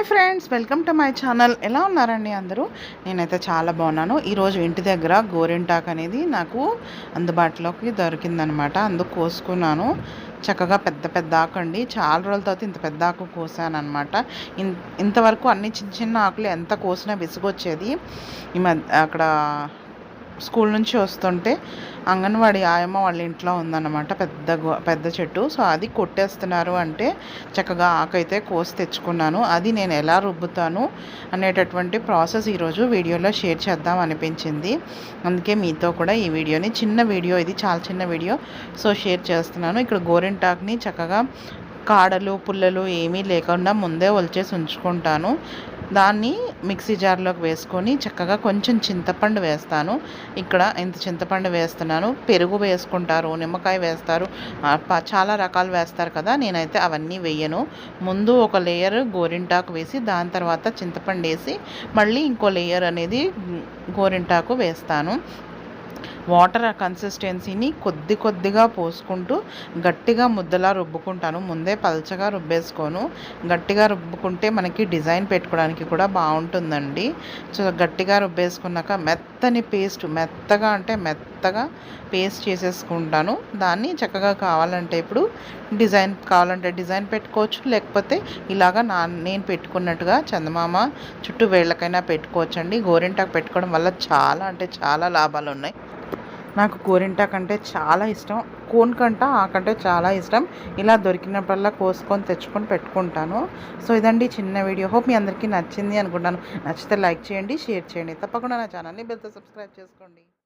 Hi friends welcome to my channel. ఎలా ఉన్నారండి అందరూ? నేనైతే చాలా బాగున్నాను. ఈరోజు ఇంటి దగ్గర గోరింటాక్ అనేది నాకు అందుబాటులోకి దొరికిందనమాట. అందుకు కోసుకున్నాను. చక్కగా పెద్ద పెద్ద ఆకు అండి. చాలా రోజుల తర్వాత ఇంత పెద్ద ఆకు కోసాను అనమాట ఇంతవరకు అన్ని చిన్న చిన్న ఆకులు ఎంత కోసినా విసుగొచ్చేది. ఈ మధ్య అక్కడ స్కూల్ నుంచి వస్తుంటే అంగన్వాడీ ఆయమ్మ వాళ్ళ ఇంట్లో ఉందన్నమాట పెద్ద పెద్ద చెట్టు. సో అది కొట్టేస్తున్నారు అంటే చక్కగా ఆకైతే కోసి తెచ్చుకున్నాను. అది నేను ఎలా రుబ్బుతాను అనేటటువంటి ప్రాసెస్ ఈరోజు వీడియోలో షేర్ చేద్దాం అనిపించింది. అందుకే మీతో కూడా ఈ వీడియోని చిన్న వీడియో ఇది చాలా చిన్న వీడియో సో షేర్ చేస్తున్నాను. ఇక్కడ గోరింటాక్ని చక్కగా కాడలు పుల్లలు ఏమీ లేకుండా ముందే ఒలిచేసి ఉంచుకుంటాను. దాన్ని మిక్సీ జార్లోకి వేసుకొని చక్కగా కొంచెం చింతపండు వేస్తాను. ఇక్కడ ఇంత చింతపండు వేస్తున్నాను. పెరుగు వేసుకుంటారు నిమ్మకాయ వేస్తారు. చాలా రకాలు వేస్తారు కదా నేనైతే అవన్నీ వేయను. ముందు ఒక లేయర్ గోరింటాకు వేసి దాని తర్వాత చింతపండు వేసి మళ్ళీ ఇంకో లేయర్ అనేది గోరింటాకు వేస్తాను. వాటర్ కన్సిస్టెన్సీని కొద్ది కొద్దిగా పోసుకుంటూ గట్టిగా ముద్దలా రుబ్బుకుంటాను. ముందే పల్చగా రుబ్బేసుకోను. గట్టిగా రుబ్బుకుంటే మనకి డిజైన్ పెట్టుకోవడానికి కూడా బాగుంటుందండి. సో గట్టిగా రుబ్బేసుకున్నాక మెత్తని పేస్ట్ మెత్తగా అంటే మెత్తగా పేస్ట్ చేసేసుకుంటాను. దాన్ని చక్కగా కావాలంటే ఇప్పుడు డిజైన్ కావాలంటే డిజైన్ పెట్టుకోవచ్చు. లేకపోతే ఇలాగా నా నేను పెట్టుకున్నట్టుగా చందమామ చుట్టూ వేళ్ళకైనా పెట్టుకోవచ్చండి. గోరింటాకు పెట్టుకోవడం వల్ల చాలా అంటే చాలా లాభాలు ఉన్నాయి నాకు గోరింటాకు అంటే చాలా ఇష్టం. కోన్ కంట ఆకంటే చాలా ఇష్టం. ఇలా దొరికినప్పుడల్లా కోసుకొని తెచ్చుకొని పెట్టుకుంటాను. సో ఇదండి చిన్న వీడియో. హోప్ మీ అందరికీ నచ్చింది అనుకుంటాను. నచ్చితే లైక్ చేయండి షేర్ చేయండి. తప్పకుండా నా ఛానల్ని బెల్తో సబ్స్క్రైబ్ చేసుకోండి.